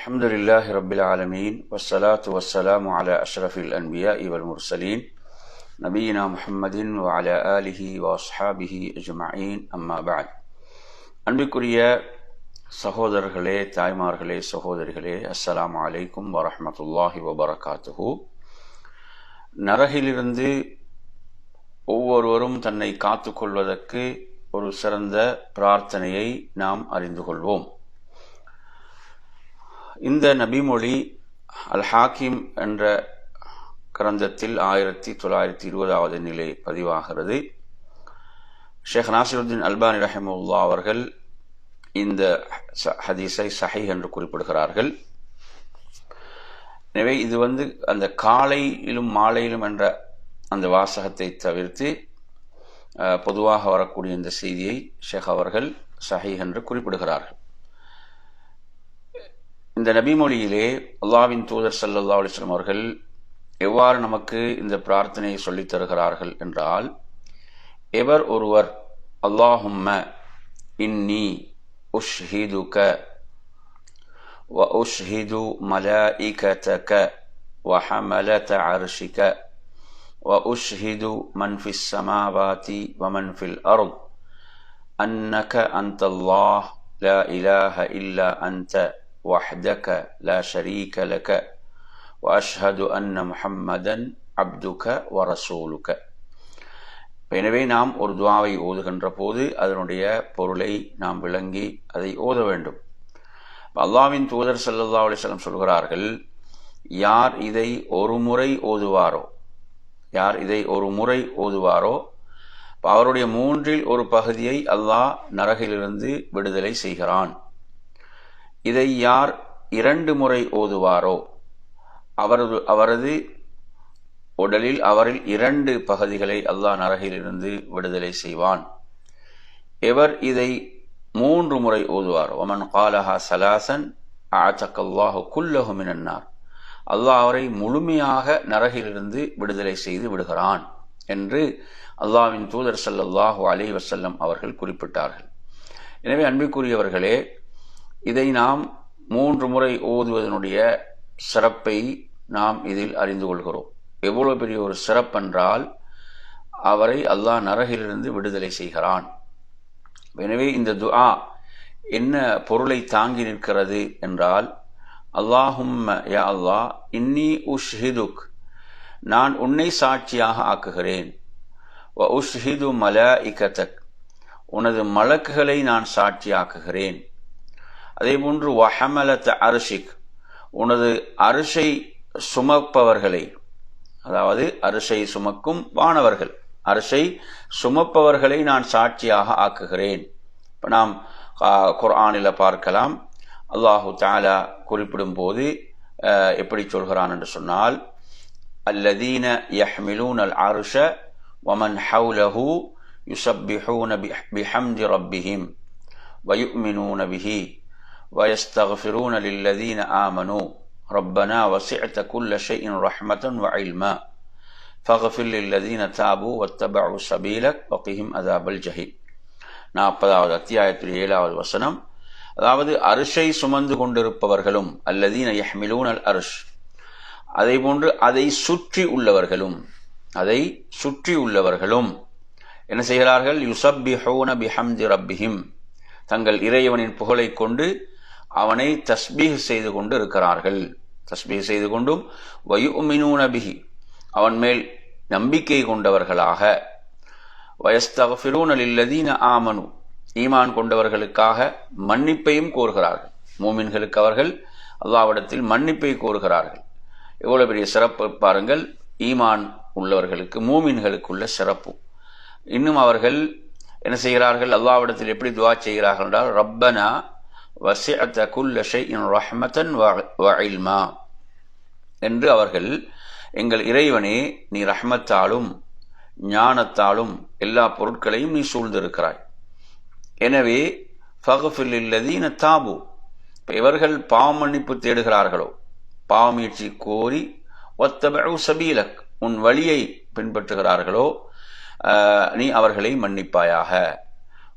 الحمد لله رب العالمين والصلاة والسلام على أشرف الأنبياء والمرسلين نبينا محمد وعلى آله وأصحابه أجمعين أما بعد அன்பிற்குரிய சகோதரர்களே தாய்மார்களே சகோதரிகளே அஸ்ஸலாமு அலைக்கும் வரஹமத்துல்லாஹி வபரகாத்துஹு நரகிலிருந்து ஒவ்வொருவரும் தன்னை காத்துக்கொள்வதற்கு ஒரு சிறந்த பிரார்த்தனையை நாம் அறிந்து கொள்வோம் இந்த நபிமொழி அல் ஹாக்கிம் என்ற கிரந்தத்தில் ஆயிரத்தி தொள்ளாயிரத்தி இருபதாவது நிலை பதிவாகிறது. ஷேக் நாசிருதீன் அல்பானி ரஹமுல்லா அவர்கள் இந்த ஹதீஸை சஹை என்று குறிப்பிடுகிறார்கள். எனவே இது வந்து அந்த காலையிலும் மாலையிலும் என்ற அந்த வாசகத்தை தவிர்த்து பொதுவாக வரக்கூடிய இந்த செய்தியை ஷேக் அவர்கள் சஹை என்று குறிப்பிடுகிறார்கள். இந்த நபிமொழியிலே அல்லாவின் தூதர் சல்லல்லா அலிஸ்லாம் அவர்கள் எவ்வாறு நமக்கு இந்த பிரார்த்தனையை சொல்லித் தருகிறார்கள் என்றால் எவர் ஒருவர் அல்லாஹும்ம இன்னி உஷ்ஹிதுக வ உஷ்ஹிது மலாஇகதக وحملة عرشك وأشهد من في السماوات ومن في الأرض أنك أنت الله لا إله إلا أنت وحدك لا شريك لك وأشهد أن محمدا عبدك ورسولك எனவே நாம் ஒரு துவாவை ஓதுகின்ற போது அதனுடைய பொருளை நாம் விளங்கி அதை ஓத வேண்டும் அல்லாவின் தூதர் சல்லா அலிஸ்லம் சொல்கிறார்கள் யார் இதை ஒரு முறை ஓதுவாரோ யார் இதை ஒரு முறை ஓதுவாரோ அவருடைய மூன்றில் ஒரு பகுதியை அல்லாஹ் நரகிலிருந்து விடுதலை செய்கிறான் இதை யார் இரண்டு முறை ஓதுவாரோ? அவரது அவரது உடலில் அவரில் இரண்டு பகுதிகளை அல்லாஹ் நரகிலிருந்து விடுதலை செய்வான். எவர் இதை மூன்று முறை ஓதுவார்? ஒமன் காலஹா சலாசன் ஆச்சக்கல்லாஹு குல்லஹுமினார் அல்லாஹ் அவரை முழுமையாக நரகிலிருந்து விடுதலை செய்து விடுகிறான் என்று அல்லாவின் தூதர் சல்லாஹூ அலி வசல்லம் அவர்கள் குறிப்பிட்டார்கள். எனவே அன்பிற்குரியவர்களே இதை நாம் மூன்று முறை ஓதுவதனுடைய சிறப்பை நாம் இதில் அறிந்து கொள்கிறோம். எவ்வளவு பெரிய ஒரு சிறப்பென்றால் அவரை அல்லாஹ் நரகிலிருந்து விடுதலை செய்கிறான். எனவே இந்த துஆ என்ன பொருளை தாங்கி நிற்கிறது என்றால் அல்லாஹும் யா அல்லாஹ் இன்னி உஷ்ஹிதுக் நான் உன்னை சாட்சியாக ஆக்குகிறேன். வ உஷ்ஹிது மல இக்கத்தக் உனது மலக்குகளை நான் சாட்சியாக்குகிறேன். அதே போன்று வஹமலத் அரிஷிக் உனது அரிசை சுமப்பவர்களை. அதாவது அரிசை சுமக்கும் வானவர்கள். அரிசை சுமப்பவர்களை நான் சாட்சியாக ஆக்குகிறேன். இப்போ நாம் குர்ஆனில் பார்க்கலாம். அல்லாஹு தாலா குறிப்பிடும் போது எப்படி சொல்கிறான் என்று சொன்னால் அல்லதீன யஹ்மிலூன் அல் அருஷ வமன் ஹவுலஹு யுசப்பிஹூன பிஹம்தி ரப்பிஹிம் வயுமினூன பிஹி ويستغفرون للذين آمنوا ربنا وسعت كل شيء رحمة وعلما فاغفر للذين تابوا واتبعوا سبيلك وقهم عذاب الجحيم நாற்பதாவது அத்தியாயத்தில் ஏழாவது வசனம் அதாவது அரிசை சுமந்து கொண்டிருப்பவர்களும் அல்லதீன யஹ்மிலூன் அல் அரிஷ் அதே போன்று அதை சுற்றி உள்ளவர்களும் அதை சுற்றி உள்ளவர்களும் என்ன செய்கிறார்கள் யுசப்பிஹூன பிஹம்தி ரப்பிஹிம் தங்கள் இறைவனின் புகழை கொண்டு அவனை தஸ்பீஹ் செய்து கொண்டு இருக்கிறார்கள். தஸ்பீஹ் செய்து கொண்டும் வயுமினூனபிஹி அவன் மேல் நம்பிக்கை கொண்டவர்களாக. வயஸ்தகஃபிரூன் அல்லதீன ஆமனு. ஈமான் கொண்டவர்களுக்காக மன்னிப்பையும் கோருகிறார்கள். மூமின்களுக்கு அவர்கள் அல்லாவிடத்தில் மன்னிப்பை கோருகிறார்கள். எவ்வளவு பெரிய சிறப்பு பாருங்கள். ஈமான் உள்ளவர்களுக்கு மூமின்களுக்குள்ள சிறப்பு. இன்னும் அவர்கள் என்ன செய்கிறார்கள்? அல்லாவிடத்தில் எப்படி துவா செய்கிறார்கள் என்றால் ரப்பனா வசிஅத்த குல்ல ஷைஇன் ரஹ்மத்தன் வஇல்மா. என்று அவர்கள் எங்கள் இறைவனே நீ ரஹ்மத்தாலும் ஞானத்தாலும் எல்லா பொருட்களையும் நீ சூழ்ந்திருக்கிறாய். எனவே ஃபகஃபில்லதீன தாபு. இப்போ இவர்கள் பாவமன்னிப்பு தேடுகிறார்களோ? பாவமீட்சி கோரி ஒத்தபு சபீலக். உன் வழியை பின்பற்றுகிறார்களோ? நீ அவர்களை மன்னிப்பாயாக.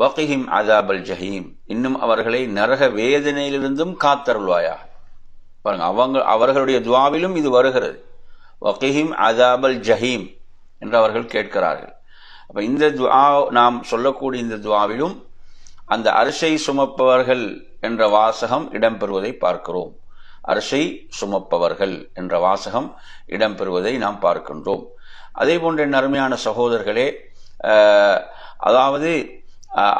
வகிஹிம் அதாபல் ஜஹீம். இன்னும் அவர்களை நரக வேதனையிலிருந்தும் காத்தருள்வாயாக. பாருங்க அவங்க அவர்களுடைய துவாவிலும் இது வருகிறது. வகிஹிம் அதாபல் ஜஹீம் என்று அவர்கள் கேட்கிறார்கள். அப்ப இந்த துவா நாம் சொல்லக்கூடிய இந்த துவாவிலும் அந்த அரிசை சுமப்பவர்கள் என்ற வாசகம் இடம்பெறுவதை பார்க்கிறோம். அரிசை சுமப்பவர்கள் என்ற வாசகம் இடம்பெறுவதை நாம் பார்க்கின்றோம். அதே போன்ற என் அருமையான சகோதரர்களே அதாவது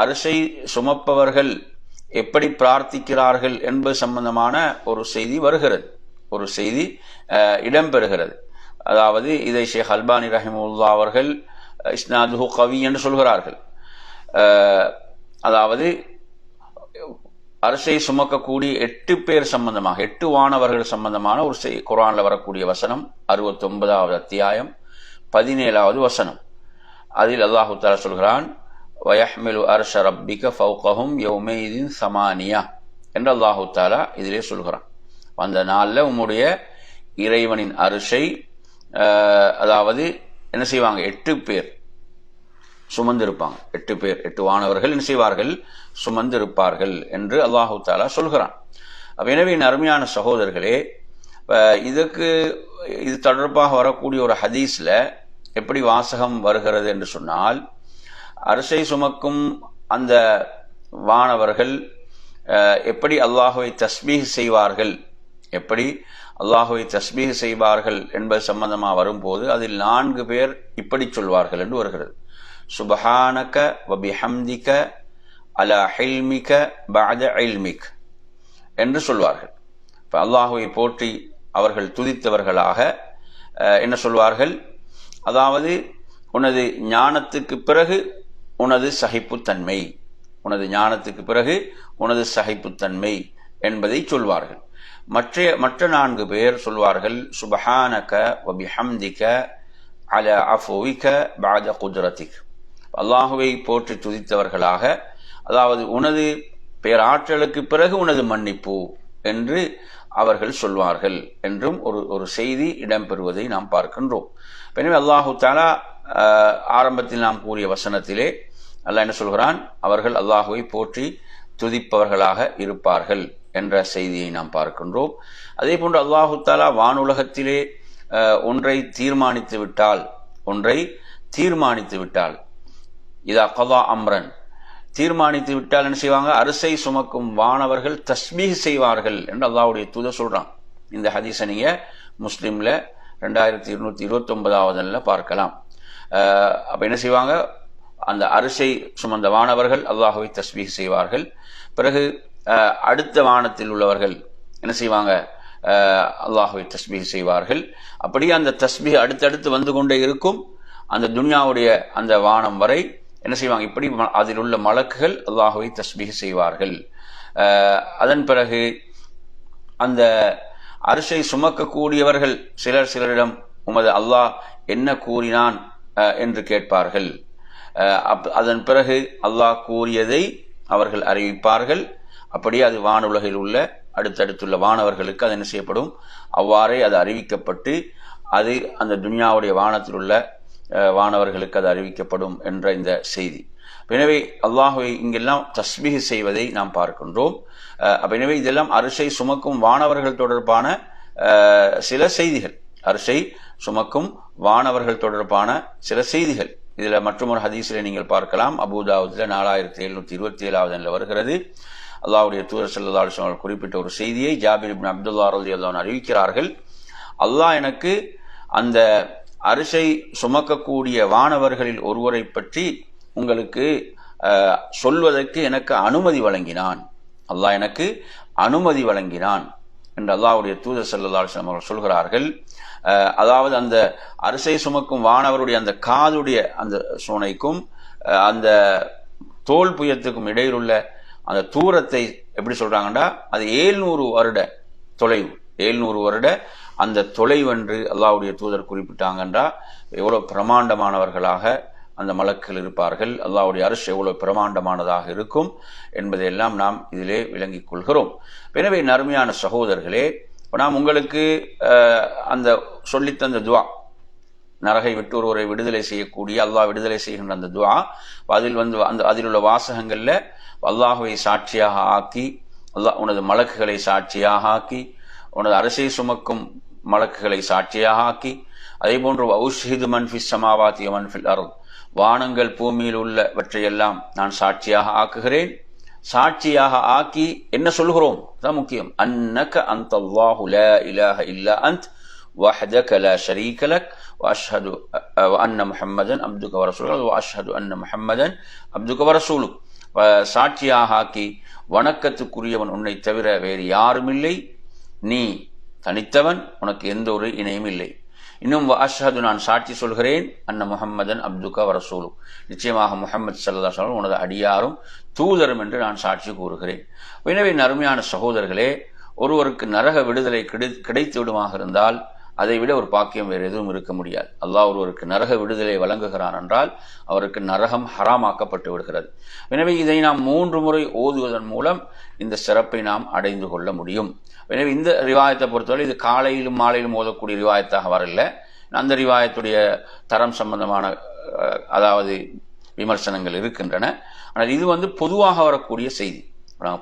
அரிசை சுமப்பவர்கள் எப்படி பிரார்த்திக்கிறார்கள் என்பது சம்பந்தமான ஒரு செய்தி வருகிறது. ஒரு செய்தி இடம்பெறுகிறது. அதாவது இதை ஷேக் அல்பானி ரஹிமுல்லா அவர்கள் இஸ்னாதுஹு கவி என்று சொல்கிறார்கள். அதாவது அரசை சுமக்கக்கூடிய எட்டு பேர் சம்பந்தமாக எட்டு வானவர்கள் சம்பந்தமான ஒரு செய் குரானில் வரக்கூடிய வசனம் அறுபத்தி ஒன்பதாவது அத்தியாயம் பதினேழாவது வசனம். அதில் அல்லாஹு தாலா சொல்கிறான் வயஹ்மிலு அர்ஷ ரப்பிக ஃபவுகஹும் யௌமைதின் சமானியா என்று அல்லாஹு தாலா இதிலே சொல்கிறான். அந்த நாளில் உம்முடைய இறைவனின் அரிசை அதாவது என்ன செய்வாங்க? எட்டு பேர் சுமந்திருப்பாங்க. எட்டு பேர் எட்டு வானவர்கள் என்ன செய்வார்கள்? சுமந்திருப்பார்கள் என்று அல்லாஹு தாலா சொல்கிறான். எனவே அருமையான சகோதரர்களே இதுக்கு இது தொடர்பாக வரக்கூடிய ஒரு ஹதீஸ்ல எப்படி வாசகம் வருகிறது என்று சொன்னால் அரிசை சுமக்கும் அந்த வானவர்கள் எப்படி அல்லாஹுவை தஸ்மீக செய்வார்கள்? எப்படி அல்லாஹுவை தஸ்மீக செய்வார்கள் என்பது சம்பந்தமாக வரும்போது அதில் நான்கு பேர் இப்படி சொல்வார்கள் என்று வருகிறது. சுபஹானக வபிஹம்திக அலா ஹில்மிக பாத இல்மிக் என்று சொல்வார்கள். இப்போ அல்லாஹுவை போற்றி அவர்கள் துதித்தவர்களாக என்ன சொல்வார்கள்? அதாவது உனது ஞானத்துக்கு பிறகு உனது சகிப்புத்தன்மை. உனது ஞானத்துக்கு பிறகு உனது சகிப்புத்தன்மை என்பதை சொல்வார்கள். மற்ற மற்ற நான்கு பேர் சொல்வார்கள் சுபஹானக வபிஹம்திக அல அஃபோவிக பாத குஜரத்திக் அல்லாஹுவை போற்றி துதித்தவர்களாக அதாவது உனது பேராற்றலுக்கு பிறகு உனது மன்னிப்பு என்று அவர்கள் சொல்வார்கள் என்றும் ஒரு ஒரு செய்தி இடம்பெறுவதை நாம் பார்க்கின்றோம். எனவே அல்லாஹு தாலா ஆரம்பத்தில் நாம் கூறிய வசனத்திலே அல்லாஹ் என்ன சொல்கிறான்? அவர்கள் அல்லாஹுவை போற்றி துதிப்பவர்களாக இருப்பார்கள் என்ற செய்தியை நாம் பார்க்கின்றோம். அதே போன்று அல்லாஹு தாலா வானுலகத்திலே ஒன்றை தீர்மானித்து விட்டால் ஒன்றை தீர்மானித்து விட்டால் இதா கதா அம்ரன் தீர்மானித்து விட்டால் என்ன செய்வாங்க? அரிசை சுமக்கும் வானவர்கள் தஸ்மீக செய்வார்கள் என்று அல்லாஹ்வுடைய தூத சொல்றான். இந்த ஹதீஸை நீங்க முஸ்லீம்ல ரெண்டாயிரத்தி இருநூத்தி இருபத்தி பார்க்கலாம். அப்போ என்ன செய்வாங்க? அந்த அரிசை சுமந்த வானவர்கள் அல்லாஹுவை தஸ்பீஹ் செய்வார்கள். பிறகு அடுத்த வானத்தில் உள்ளவர்கள் என்ன செய்வாங்க? அல்லாஹுவை தஸ்மீக செய்வார்கள். அப்படியே அந்த தஸ்பீஹ் அடுத்தடுத்து வந்து கொண்டே இருக்கும். அந்த துன்யாவுடைய அந்த வானம் வரை என்ன செய்வாங்க? இப்படி ம- அதில் உள்ள மலக்குகள் அல்லாஹுவை தஸ்மீக செய்வார்கள். அதன் பிறகு அந்த அரிசை சுமக்கக்கூடியவர்கள் சிலர் சிலரிடம் உமது அல்லாஹ் என்ன கூறினான்? என்று கேட்பார்கள். அப்- அதன் பிறகு அல்லாஹ் கூறியதை அவர்கள் அறிவிப்பார்கள். அப்படியே அது வானுலகில் உள்ள அடுத்தடுத்துள்ள வானவர்களுக்கு அது என்ன செய்யப்படும்? அவ்வாறே அது அறிவிக்கப்பட்டு அது அந்த துனியாவுடைய வானத்தில் உள்ள வானவர்களுக்கு அது அறிவிக்கப்படும் என்ற இந்த செய்தி. எனவே அல்லாஹுவை இங்கெல்லாம் தஸ்மிகு செய்வதை நாம் பார்க்கின்றோம். எனவே இதெல்லாம் அரிசை சுமக்கும் வானவர்கள் தொடர்பான சில செய்திகள். அரிசை சுமக்கும் வானவர்கள் தொடர்பான சில செய்திகள். இதுல மற்றொரு ஹதீஸில் நீங்கள் பார்க்கலாம். அபுதாவுதுல நாலாயிரத்தி எழுநூத்தி இருபத்தி ஏழாவது வருகிறது. அல்லாவுடைய தூதர் ஸல்லல்லாஹு அலைஹி குறிப்பிட்ட ஒரு செய்தியை ஜாபிர் இப்னு அப்துல்லா ரலியல்லாஹு அறிவிக்கிறார்கள். அல்லாஹ் எனக்கு அந்த அரிசை சுமக்கக்கூடிய வானவர்களில் ஒருவரை பற்றி உங்களுக்கு சொல்வதற்கு எனக்கு அனுமதி வழங்கினான். அல்லாஹ் எனக்கு அனுமதி வழங்கினான். என்று அல்லாவுடைய தூதர் செல்லதாசன் அவர்கள் சொல்கிறார்கள். அதாவது அந்த அரிசை சுமக்கும் வானவருடைய அந்த காதுடைய அந்த சுனைக்கும் அந்த தோல் புயத்துக்கும் இடையில் உள்ள அந்த தூரத்தை எப்படி சொல்றாங்கன்னா அது ஏழ்நூறு வருட தொலைவு. ஏழ்நூறு வருட அந்த தொலைவென்று அல்லாவுடைய தூதர் குறிப்பிட்டாங்கன்றா எவ்வளோ பிரமாண்டமானவர்களாக அந்த மலக்கள் இருப்பார்கள். அல்லாவுடைய அரசு எவ்வளவு பிரமாண்டமானதாக இருக்கும் என்பதையெல்லாம் நாம் இதிலே விளங்கிக் கொள்கிறோம். எனவே நறுமையான சகோதரர்களே நாம் உங்களுக்கு அந்த சொல்லித்தந்த துவா நரகை விட்டு ஒருவரை விடுதலை செய்யக்கூடிய அல்லாஹ் விடுதலை செய்கின்ற அந்த துவா அதில் வந்து அந்த அதில் உள்ள வாசகங்களில் அல்லாஹுவை சாட்சியாக ஆக்கி அல்லாஹ் உனது மலக்குகளை சாட்சியாக ஆக்கி உனது அரசை சுமக்கும் மலக்குகளை சாட்சியாக ஆக்கி அதே போன்று ஔஷிது மன்ஃபி சமாவாத்திய மன்ஃபில் அருள் வானங்கள் பூமியில் உள்ளவற்றையெல்லாம் நான் சாட்சியாக ஆக்குகிறேன் சாட்சியாக ஆக்கி என்ன சொல்கிறோம் அதான் முக்கியம் அன்னக அந்த அல்லாஹு லா இலாஹ இல்லா அந்த் وحدك لا شريك لك واشهد وان محمدا عبدك ورسولك واشهد ان محمدا عبدك ورسولك சாட்சியாக ஆக்கி வணக்கத்துக்குரியவன் உன்னை தவிர வேறு யாரும் இல்லை நீ தனித்தவன் உனக்கு எந்த ஒரு இணையும் இல்லை இன்னும் அஷ்ஹது நான் சாட்சி சொல்கிறேன். அன்ன முஹம்மதன் அப்துகா வரசூலு நிச்சயமாக முகமது சல்லா சொல்லம் உனது அடியாரும் தூதரும் என்று நான் சாட்சி கூறுகிறேன். எனவே அருமையான சகோதரர்களே ஒருவருக்கு நரக விடுதலை கிடை கிடைத்து விடுமாக இருந்தால் அதை விட ஒரு பாக்கியம் வேறு எதுவும் இருக்க முடியாது. அல்லாஹ் ஒருவருக்கு நரக விடுதலை வழங்குகிறான் என்றால் அவருக்கு நரகம் ஹராமாக்கப்பட்டு விடுகிறது. எனவே இதை நாம் மூன்று முறை ஓதுவதன் மூலம் இந்த சிறப்பை நாம் அடைந்து கொள்ள முடியும். எனவே இந்த ரிவாயத்தை பொறுத்தவரை இது காலையிலும் மாலையிலும் ஓதக்கூடிய ரிவாயத்தாக வரல. அந்த ரிவாயத்துடைய தரம் சம்பந்தமான அதாவது விமர்சனங்கள் இருக்கின்றன. ஆனால் இது வந்து பொதுவாக வரக்கூடிய செய்தி.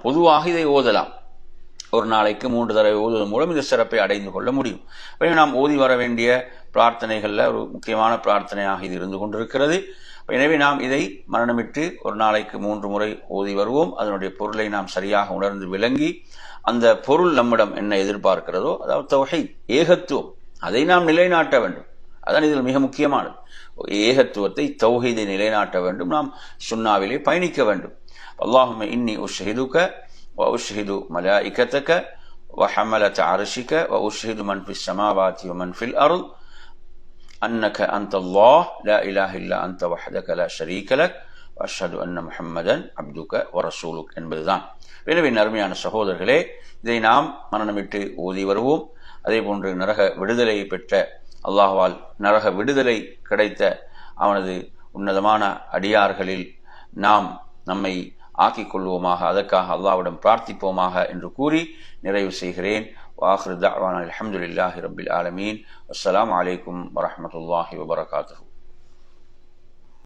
பொதுவாக இதை ஓதலாம். ஒரு நாளைக்கு மூன்று தடவை ஓதுவதன் மூலம் இந்த சிறப்பை அடைந்து கொள்ள முடியும். எனவே நாம் ஓதி வர வேண்டிய பிரார்த்தனைகளில் ஒரு முக்கியமான பிரார்த்தனையாக இது இருந்து கொண்டிருக்கிறது. எனவே நாம் இதை மரணமிட்டு ஒரு நாளைக்கு மூன்று முறை ஓதி வருவோம். அதனுடைய பொருளை நாம் சரியாக உணர்ந்து விளங்கி அந்த பொருள் நம்மிடம் என்ன எதிர்பார்க்கிறதோ அதாவது தொகை ஏகத்துவம் அதை நாம் நிலைநாட்ட வேண்டும். அதான் இதில் மிக முக்கியமானது. ஏகத்துவத்தை தௌஹீதை நிலைநாட்ட வேண்டும். நாம் சுண்ணாவிலே பயணிக்க வேண்டும். அல்லாஹுமே இன்னி உஷஹிதுக்க وأشهد ملائكتك وحملة عرشك وأشهد من في السماوات ومن في الأرض أنك أنت الله لا إله إلا أنت وحدك لا شريك لك وأشهد أن محمدا عبدك ورسولك என்பதுதான் எனவே அருமையான சகோதரர்களே இதை நாம் மரணமிட்டு ஓதி வருவோம் அதே போன்று நரக விடுதலை பெற்ற அல்லாஹ்வால் நரக விடுதலை கிடைத்த அவனது உன்னதமான அடியார்களில் நாம் நம்மை ஆக்கிக் கொள்வோமாக அதற்காக அல்லாவிடம் பிரார்த்திப்போமாக என்று கூறி நிறைவு செய்கிறேன் வாஹிரு தாவான் அலமதுல்லாஹி ரபில் ஆலமீன் அஸ்லாம் வலைக்கம் வரமத்துல்லாஹி வபரகாத்து